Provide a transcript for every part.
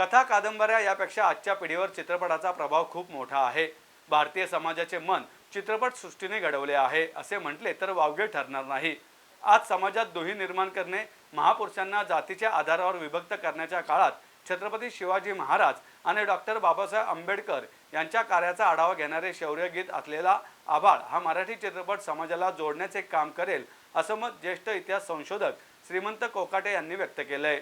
कथा कादंबऱ्या यापेक्षा आजच्या पिढीवर चित्रपटाचा प्रभाव खूप मोठा आहे. भारतीय समाजाचे मन चित्रपट सृष्टीने घडवले आहे असे म्हटले तर वावगे ठरणार नाही. आज समाजात दोही निर्माण करणे महापुरुषांना जातीच्या आधारावर विभक्त करण्याच्या काळात छत्रपती शिवाजी महाराज आणि डॉक्टर बाबासाहेब आंबेडकर यांच्या कार्याचा आढावा घेणारे शौर्यगीत असलेला आभाळ हा मराठी चित्रपट समाजाला जोडण्याचे काम करेल असं मत ज्येष्ठ इतिहास संशोधक श्रीमंत कोकाटे यांनी व्यक्त केलं आहे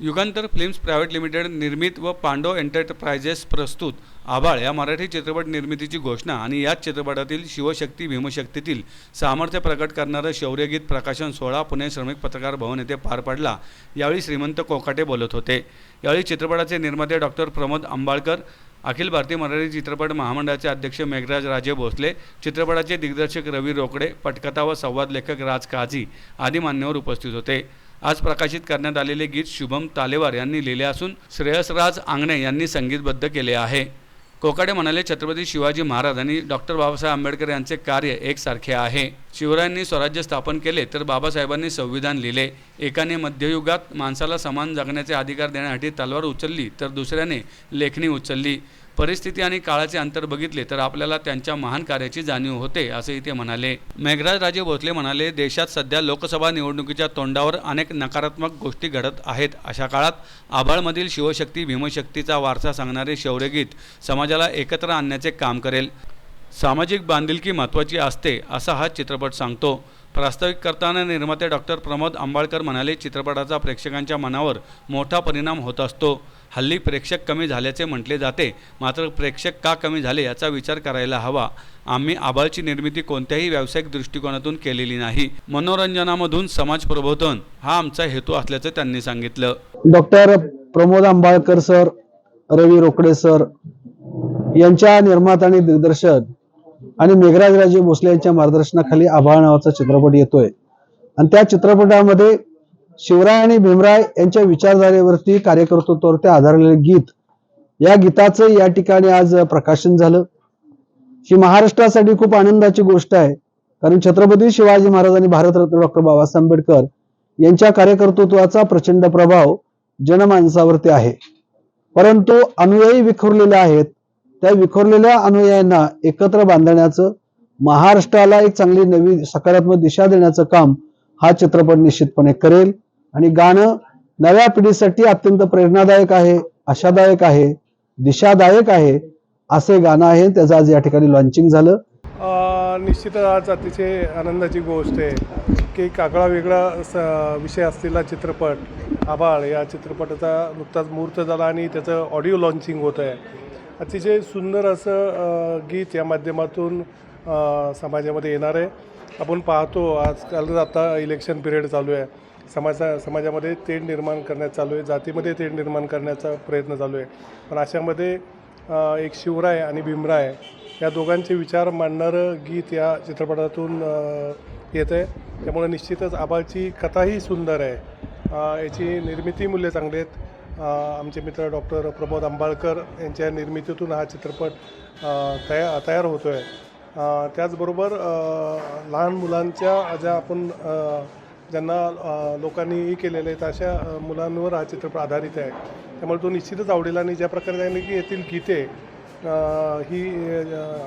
युगांतर फिल्म्स प्रायव्हेट लिमिटेड निर्मित व पांडव एंटरप्राइजेस प्रस्तुत. आभाळ या मराठी चित्रपट निर्मितीची घोषणा आणि याच चित्रपटातील शिवशक्ती भीमशक्तीतील सामर्थ्य प्रकट करणारं शौर्यगीत प्रकाशन सोहळा पुणे श्रमिक पत्रकार भवन येथे पार पडला. यावेळी श्रीमंत कोकाटे बोलत होते. यावेळी चित्रपटाचे निर्माते डॉक्टर प्रमोद आंबाळकर अखिल भारतीय मराठी चित्रपट महामंडळाचे अध्यक्ष मेघराज राजे भोसले चित्रपटाचे दिग्दर्शक रवी रोकडे पटकथा व संवाद लेखक राज काझी आदी मान्यवर उपस्थित होते. आज प्रकाशित करण्यात आलेले गीत शुभम तालेवार यांनी लिहिले असून श्रेयसराज आंगणे यांनी संगीतबद्ध केले आहे. कोकाडे म्हणाले छत्रपती शिवाजी महाराज आणि डॉक्टर बाबासाहेब आंबेडकर यांचे कार्य एकसारखे आहे. शिवरायांनी स्वराज्य स्थापन केले तर बाबासाहेबांनी संविधान लिहिले. एकाने मध्ययुगात माणसाला समान जगण्याचे अधिकार देण्यासाठी तलवार उचलली तर दुसऱ्याने लेखणी उचलली. परिस्थिती आणि काळाचे अंतर बघितले तर आपल्याला त्यांच्या महान कार्याची जाणीव होते असे ते म्हणाले. मेघराज राजे भोसले म्हणाले देशात सध्या लोकसभा निवडणुकीच्या तोंडावर अनेक नकारात्मक गोष्टी घडत आहेत. अशा काळात आभाळमधील शिवशक्ती भीमशक्तीचा वारसा सांगणारे शौर्यगीत समाजाला एकत्र आणण्याचे काम करेल. सामाजिक बांधिलकी महत्त्वाची असते असा हा चित्रपट सांगतो. प्रास्ताविक करताना निर्माते डॉक्टर प्रमोद आंबाळकर म्हणाले चित्रपटाचा प्रेक्षकांच्या मनावर मोठा परिणाम होत असतो. हल्ली प्रेक्षक कमी झाल्याचे म्हटले जाते. मात्र प्रेक्षक का कमी झाले याचा विचार करायला हवा. आम्ही आबाळची निर्मिती कोणत्याही व्यावसायिक दृष्टिकोनातून केलेली नाही. मनोरंजनामधून समाज प्रबोधन हा आमचा हेतू असल्याचं त्यांनी सांगितलं. Doctor Pramod Ambalkar sir Ravi Rokade sir यांच्या निर्माता आणि दिग्दर्शन आणि मेघराज राजे भोसले यांच्या मार्गदर्शनाखाली आभाळ नावाचा चित्रपट येतोय. आणि त्या चित्रपटामध्ये शिवराय आणि भीमराय यांच्या विचारधारेवरती कार्यकर्तृत्वावरती आधारलेले गीत. या गीताचं या ठिकाणी आज प्रकाशन झालं. ही महाराष्ट्रासाठी खूप आनंदाची गोष्ट आहे. कारण छत्रपती शिवाजी महाराज आणि भारतरत्न डॉक्टर बाबासाहेब आंबेडकर यांच्या कार्यकर्तृत्वाचा प्रचंड प्रभाव जनमानसावरती आहे. परंतु अनुयायी विखुरलेले आहेत. त्या विखुरलेल्या अनुयायांना एकत्र बांधण्याचं महाराष्ट्राला एक चांगली नवी सकारात्मक दिशा देण्याचं काम हा चित्रपट निश्चितपणे करेल. आणि गाणं नव्या पिढीसाठी अत्यंत प्रेरणादायक आहे आशादायक आहे दिशादायक आहे असे गाणं आहे. त्याचं आज या ठिकाणी लॉन्चिंग झालं. निश्चितच आज अतिशय आनंदाची गोष्ट आहे की एक वेगळा स विषय असलेला चित्रपट आभाळ या चित्रपटाचा नुकताच मुहूर्त झाला आणि त्याचं ऑडिओ लॉन्चिंग होतं आहे. अतिशय सुंदर असं गीत या माध्यमातून समाजामध्ये येणार आहे. आपण पाहतो आजकाल आता इलेक्शन पिरियड चालू आहे. समाजा समाजामध्ये तेढ निर्माण करण्यात चालू आहे. जातीमध्ये तेढ निर्माण करण्याचा प्रयत्न चालू आहे. पण अशामध्ये एक शिवराय आणि भीमराय या दोघांचे विचार मांडणारं गीत या चित्रपटातून येतं आहे. त्यामुळे निश्चितच आबाची कथाही सुंदर आहे. याची निर्मिती मूल्य चांगली आहेत. आमचे मित्र डॉक्टर प्रमोद आंबाळकर यांच्या निर्मितीतून हा चित्रपट तया तयार होतो आहे त्याचबरोबर लहान मुलांच्या ज्या आपण ज्यांना लोकांनी हे केलेले अशा मुलांवर हा चित्रपट आधारित आहे. त्यामुळे तो निश्चितच आवडेल आणि ज्या प्रकारे त्यांनी की येथील गीते ही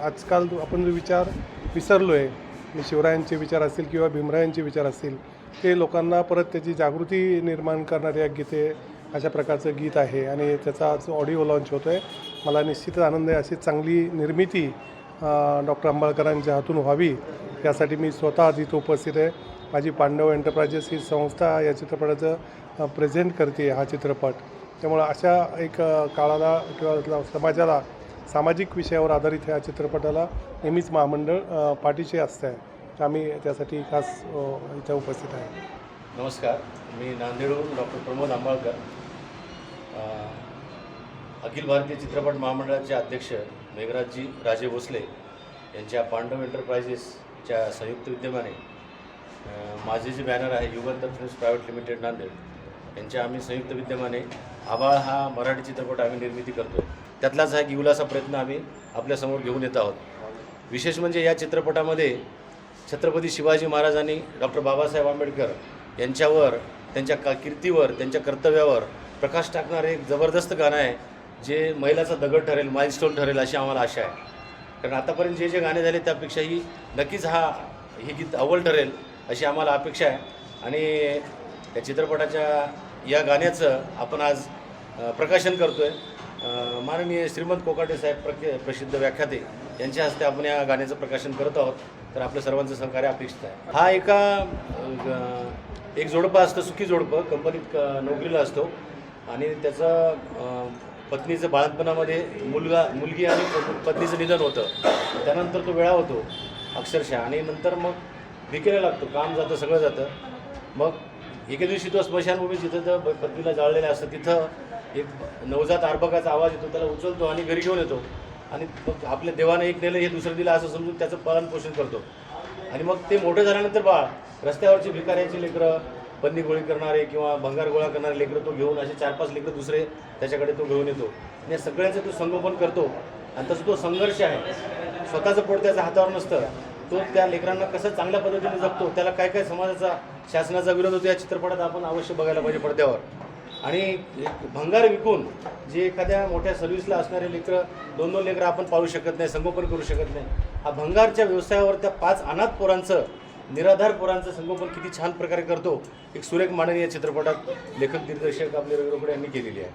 आजकाल आपण जो विचार विसरलो आहे शिवरायांचे विचार असतील किंवा भीमरायांचे विचार असतील ते लोकांना परत त्याची जागृती निर्माण करणाऱ्या गीते अशा प्रकारचं गीत आहे आणि त्याचा आज ऑडिओ लॉन्च होतो आहे मला निश्चितच आनंद आहे अशी चांगली निर्मिती डॉक्टर आंबाळकरांच्या हातून व्हावी. यासाठी मी स्वतः तिथं उपस्थित आहे. माझी पांडव एंटरप्राइजेस ही संस्था या चित्रपटाचं प्रेझेंट करते हा चित्रपट. त्यामुळं अशा एक काळाला किंवा समाजाला सामाजिक विषयावर आधारित ह्या चित्रपटाला नेहमीच महामंडळ पाठीशी असतं आहे आम्ही त्यासाठी खास अ, इथं उपस्थित आहे. नमस्कार. मी नांदेडहून डॉक्टर प्रमोद आंबाळकर. अखिल भारतीय चित्रपट महामंडळाचे अध्यक्ष मेघराजजी राजे भोसले यांच्या पांडव च्या संयुक्त विद्यमाने माझे जे बॅनर आहे Yugandhar films private limited Nanded यांच्या आम्ही संयुक्त विद्यमाने आभाळ हा मराठी चित्रपट आम्ही निर्मिती करतो त्यातलाच हा एक प्रयत्न आम्ही आपल्यासमोर घेऊन येत आहोत. विशेष म्हणजे या चित्रपटामध्ये छत्रपती शिवाजी महाराजांनी डॉक्टर बाबासाहेब आंबेडकर यांच्यावर त्यांच्या का कीर्तीवर त्यांच्या कर्तव्यावर प्रकाश टाकणारे एक जबरदस्त गाणं आहे जे मैलाचा दगड ठरेल माइलस्टोन ठरेल अशी आम्हाला आशा आहे. कारण आतापर्यंत जे जे गाणे झाले त्यापेक्षाही नक्कीच हा हे गीत अव्वल ठरेल अशी आम्हाला अपेक्षा आहे. आणि त्या चित्रपटाच्या या गाण्याचं आपण आज प्रकाशन करतो आहे माननीय श्रीमंत कोकाटे साहेब प्रके प्रसिद्ध व्याख्याते यांच्या हस्ते आपण या गाण्याचं प्रकाशन करत आहोत. तर आपलं सर्वांचं सहकार्य अपेक्षित आहे. हा एका ग- एक जोडपं असतं सुखी जोडपं. कंपनीत नोकरीला असतो. आणि त्याचं पत्नीचं बाळणपणामध्ये मुलगा मुलगी आणि प- पत्नीचं निधन होतं. त्यानंतर तो वेळा होतो अक्षरशः. आणि नंतर मग विकेला लागतो. काम जातं सगळं जातं. मग एके दिवशी तो स्मशानभूमी जिथं तर पत्नीला जाळलेलं असतं तिथं एक नवजात अर्भकाचा आवाज येतो. त्याला उचलतो आणि घरी घेऊन येतो. आणि मग आपल्या देवानं एक नेलं हे दुसरं दिलं असं समजून त्याचं पालनपोषण करतो. आणि मग ते मोठं झाल्यानंतर बाळ रस्त्यावरची भिकाऱ्याची लेकरं बंदी गोळी करणारे किंवा भंगार गोळा करणारे लेकरं तो घेऊन असे चार पाच लेकरं दुसरे त्याच्याकडे तो घेऊन येतो. आणि या सगळ्यांचं तो संगोपन करतो. आणि तसं तो संघर्ष आहे. स्वतःचं पोट त्याच्या हातावर नसतं. तो त्या लेकरांना कसं चांगल्या पद्धतीने जगतो त्याला काय काय समाजाचा शासनाचा विरोध होतो या चित्रपटात आपण अवश्य बघायला पाहिजे पडद्यावर. आणि एक भंगार विकून जे एखाद्या मोठ्या सर्व्हिसला असणारे लेकरं दोन दोन लेकरं आपण पाळू शकत नाही संगोपन करू शकत नाही. हा भंगारच्या व्यवसायावर त्या पाच अनाथ पोरांचं निराधार पोरांचं संगोपन किती छान प्रकारे करतो. एक सुरेख मांडणी या चित्रपटात लेखक दिग्दर्शक आपले रवी रोकडे यांनी केलेली आहे.